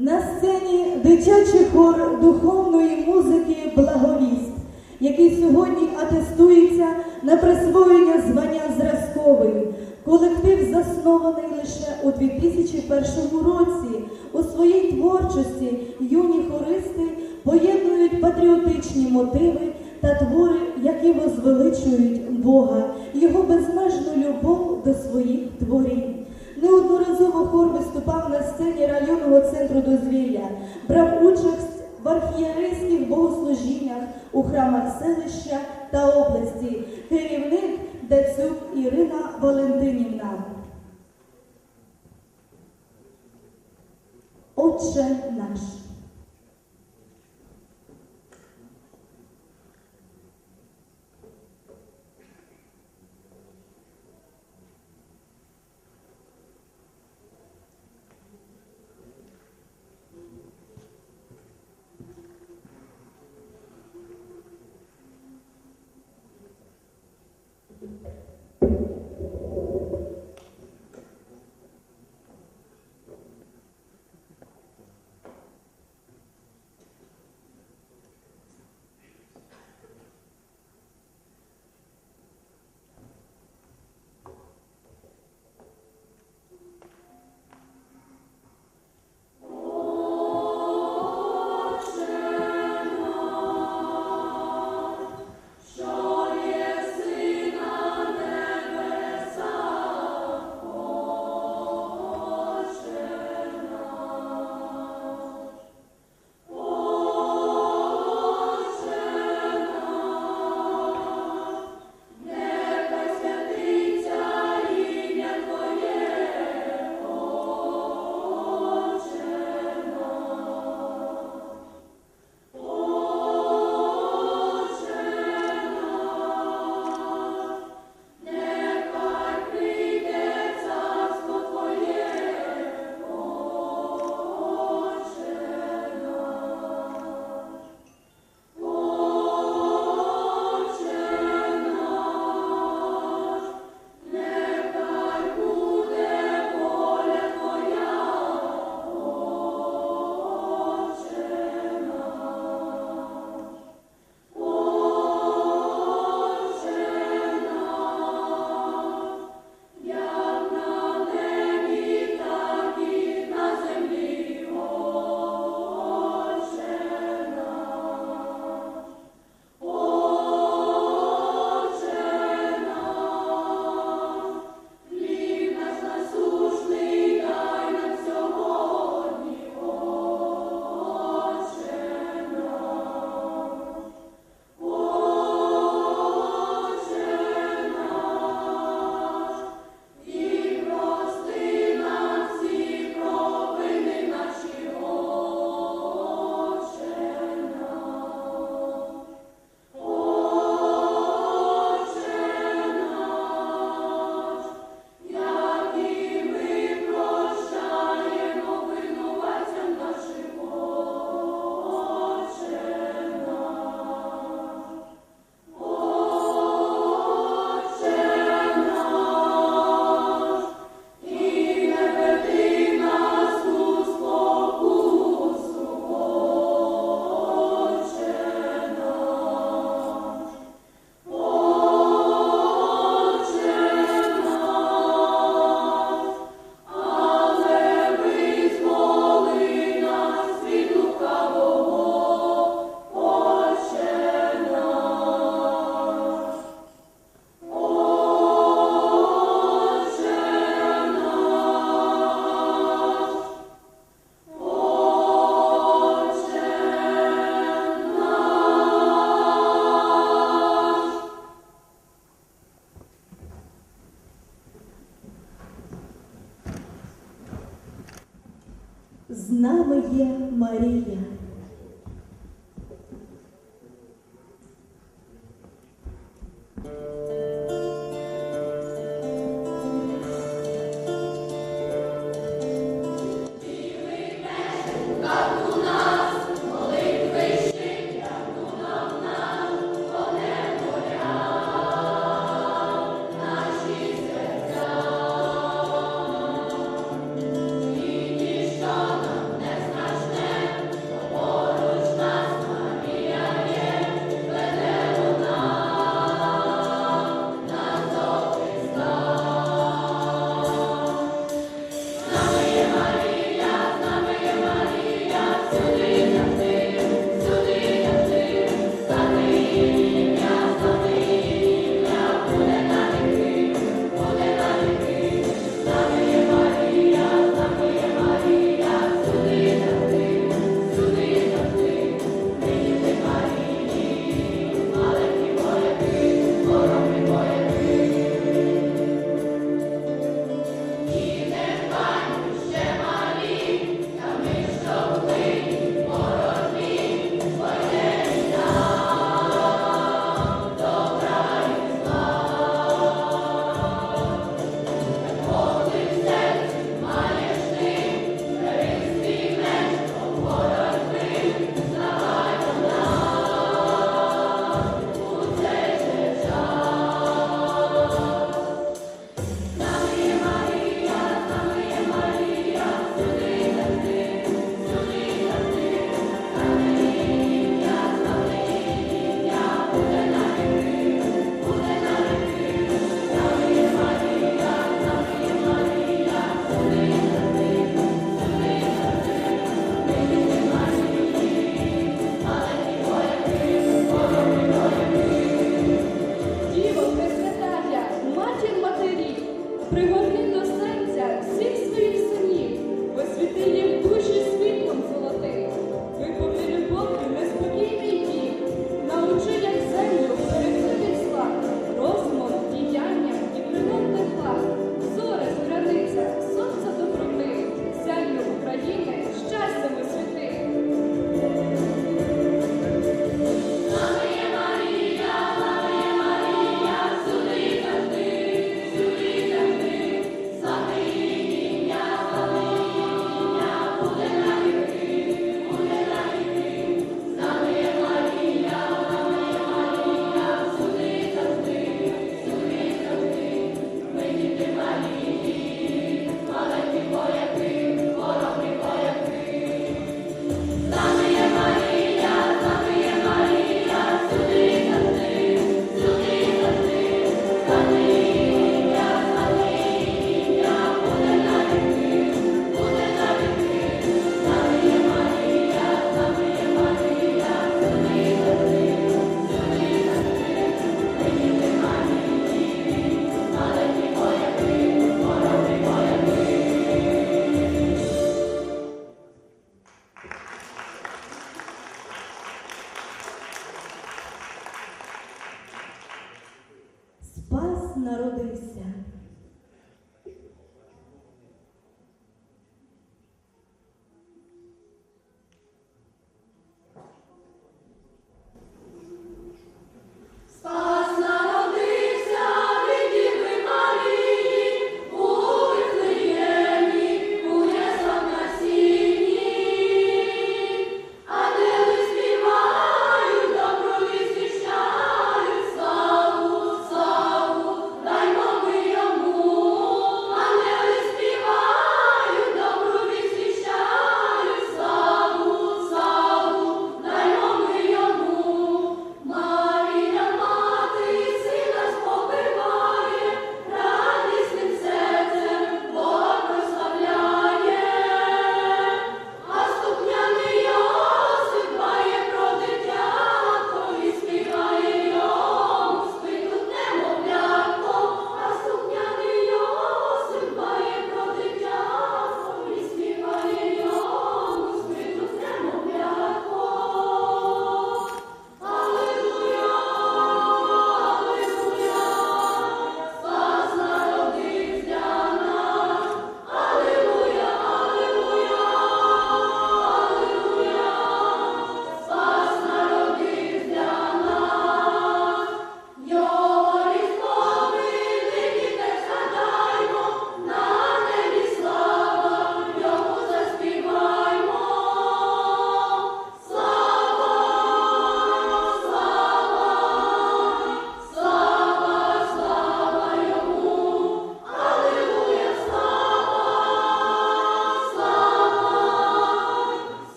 На сцені дитячий хор духовної музики Благовіст, який сьогодні атестується на присвоєння звання зразковий. Колектив заснований лише у 2001 році. У своїй творчості юні хористи поєднують патріотичні мотиви та твори, які возвеличують Бога, його безмежну любов до своїх творінь. Неодноразово хор виступав на сцені районного центру дозвілля, брав участь в архієрейських богослужіннях у храмах селища та області. Керівник Дацюк Ірина Валентинівна. Отче наш.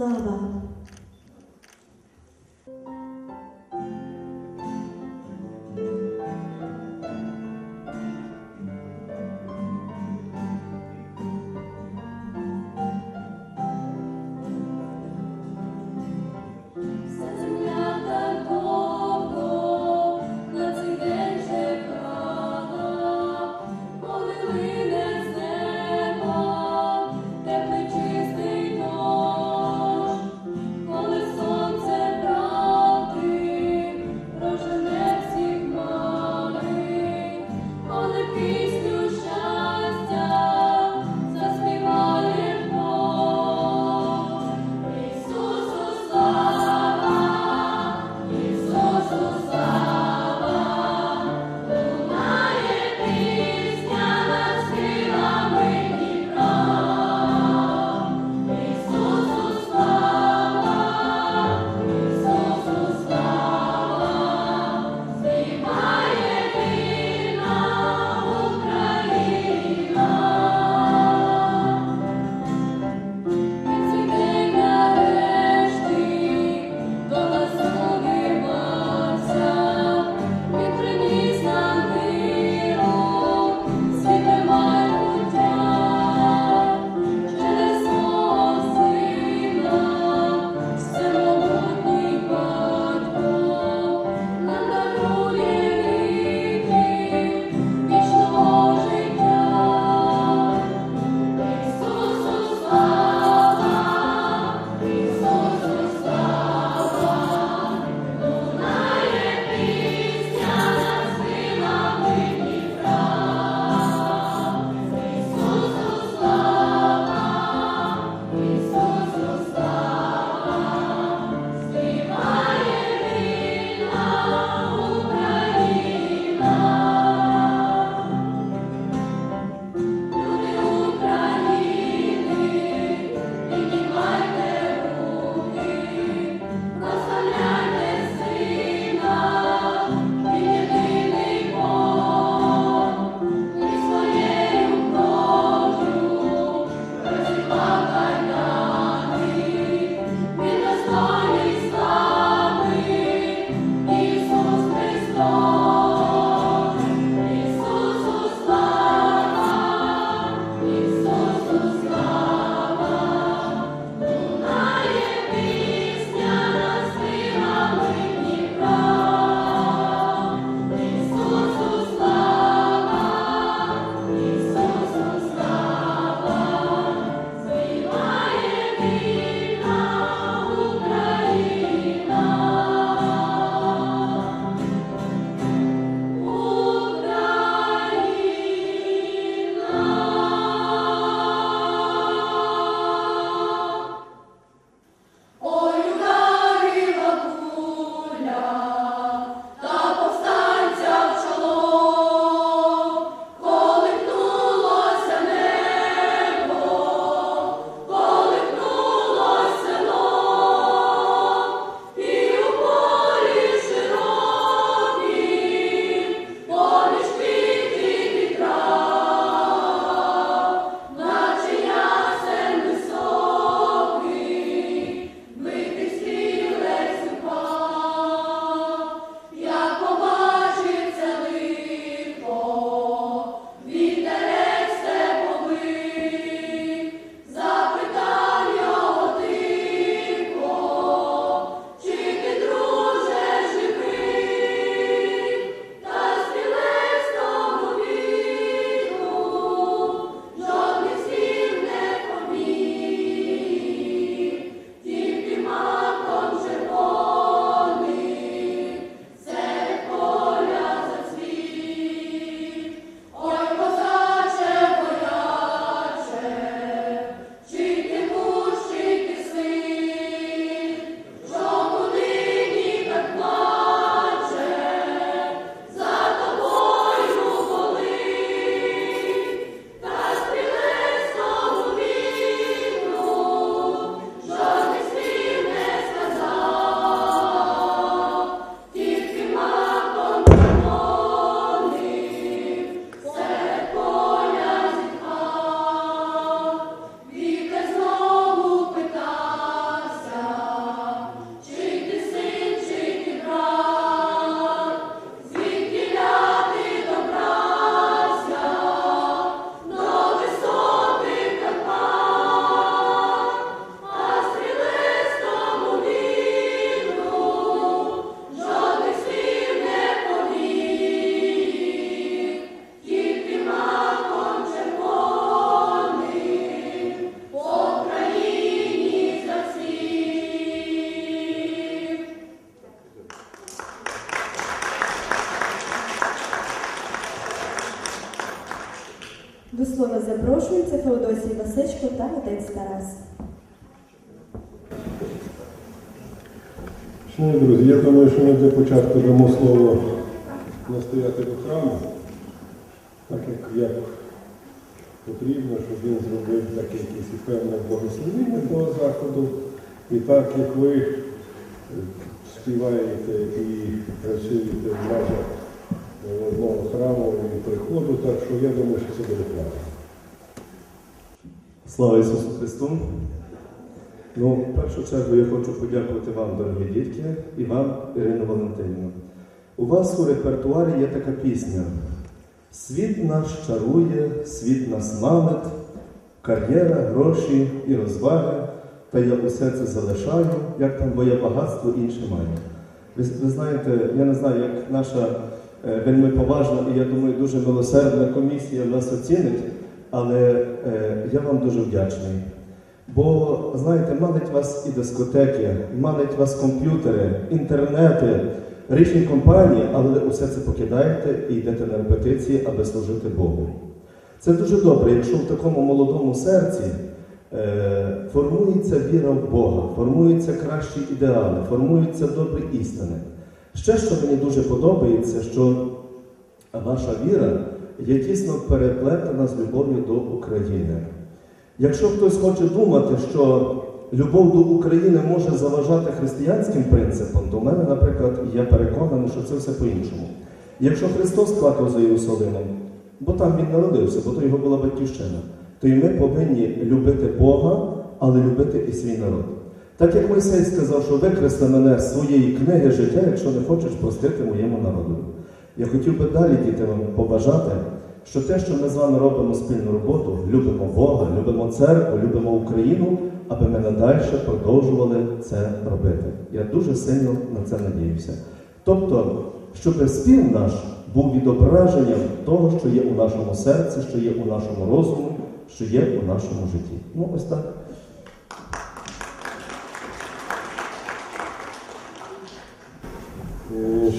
Ісусу слава! Отець Тарас. Шановні друзі, я думаю, що ми для початку дамо слово настоятелю храму, так як, як потрібно, щоб він зробив таке якесь певне благословення того заходу. І так як ви е, співаєте і працюєте в межах е, одного храму і приходу, так що я думаю, що це буде правильно. Слава Ісусу Христу! Ну, в першу чергу я хочу подякувати вам, дорогі дітки, і вам, Ірина Валентинівна. У вас у репертуарі є така пісня. Світ наш чарує, світ нас мамить, кар'єра, гроші і розваги, та я усе це залишаю, як там моє багатство інше маю. Ви, ви знаєте, я не знаю, як наша е, вельми поважна і я думаю, дуже милосердна комісія нас оцінить, але е, я вам дуже вдячний. Бо, знаєте, манить вас і дискотеки, манить вас комп'ютери, інтернети, річні компанії, але ви усе це покидаєте і йдете на репетиції, аби служити Богу. Це дуже добре, якщо в такому молодому серці е, формується віра в Бога, формуються кращі ідеали, формуються добрі істини. Ще що мені дуже подобається, що ваша віра є тісно переплетена з любов'ю до України. Якщо хтось хоче думати, що любов до України може заважати християнським принципам, то в мене, наприклад, я переконаний, що це все по-іншому. Якщо Христос плакав за Єрусалимом, бо там він народився, бо то його була батьківщина, то і ми повинні любити Бога, але любити і свій народ. Так як Мойсей сказав, що викресли мене з своєї книги життя, якщо не хочеш простити моєму народу. Я хотів би далі діти вам побажати, що те, що ми з вами робимо спільну роботу, любимо Бога, любимо церкву, любимо Україну, аби ми надалі продовжували це робити. Я дуже сильно на це надіюся. Тобто, щоб спів наш був відображенням того, що є у нашому серці, що є у нашому розумі, що є у нашому житті. Ну, ось так.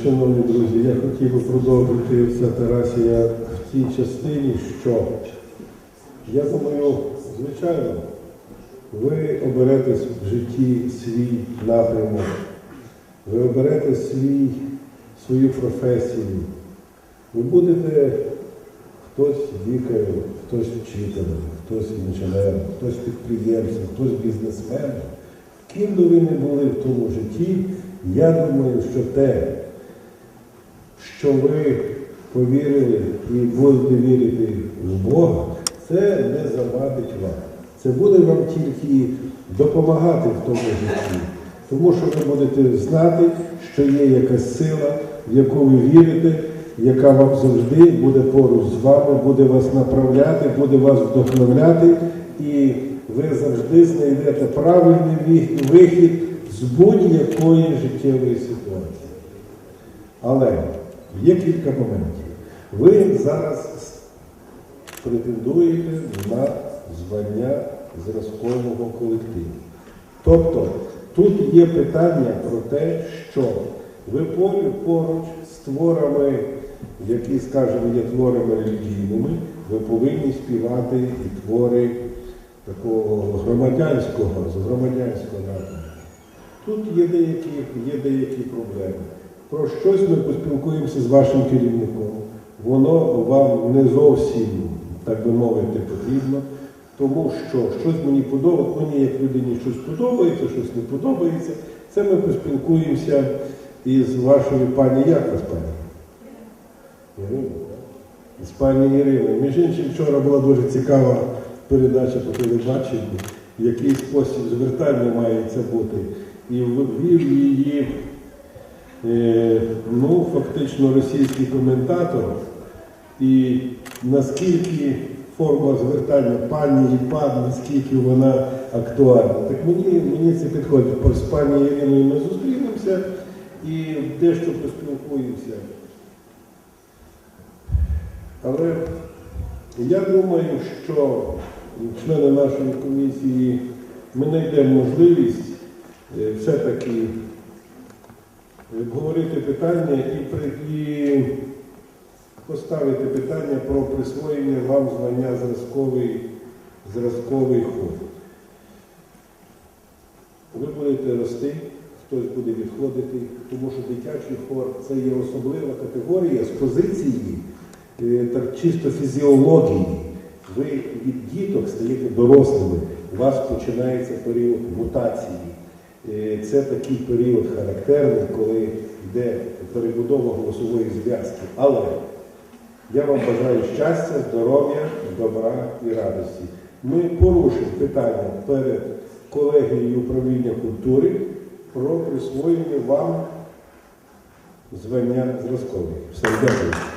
Шановні друзі, я хотів би продовжити все Тарасія в тій частині, що я думаю, звичайно, ви оберете в житті свій напрямок, ви оберете свій, свою професію. Ви будете хтось лікарем, хтось вчителем, хтось інженером, хтось підприємцем, хтось бізнесменом. Ким би ви не були в тому житті, я думаю, що те, що ви повірили і будете вірити в Бога, це не завадить вам. Це буде вам тільки допомагати в тому житті. Тому що ви будете знати, що є якась сила, в яку ви вірите, яка вам завжди буде поруч з вами, буде вас направляти, буде вас вдохновляти, і ви завжди знайдете правильний вихід з будь-якої життєвої ситуації. Але є кілька моментів. Ви зараз претендуєте на звання зразкового колективу. Тобто тут є питання про те, що ви поруч з творами, які, скажімо, є творами релігійними, ви повинні співати і твори такого громадянського, з громадянського напрямку. Тут є деякі, є деякі проблеми. Про щось ми поспілкуємося з вашим керівником. Воно вам не зовсім, так би мовити, потрібно, тому що щось мені подобається, мені як людині щось подобається, щось не подобається. Це ми поспілкуємося із вашою пані як пані? Ірина. З пані Іриною. Між іншим, вчора була дуже цікава передача по телебаченню, в який спосіб звертання має це бути. І ввів її, е, ну, фактично, російський коментатор. І наскільки форма звертання пані і пан, наскільки вона актуальна. Так мені, мені це підходить. З пані Іриною ми зустрінемося і дещо поспілкуємося. Але я думаю, що члени нашої комісії ми знайдемо можливість все-таки обговорити питання і, і поставити питання про присвоєння вам звання зразковий, зразковий хор. Ви будете рости, хтось буде відходити, тому що дитячий хор це є особлива категорія з позиції е, так чисто фізіології. Ви від діток стаєте дорослими, у вас починається період мутації. Е, Це такий період характерний, коли йде перебудова голосової зв'язки. Але я вам бажаю щастя, здоров'я, добра і радості. Ми порушимо питання перед колегією управління культури про присвоєння вам звання зразкових. Все, дякую.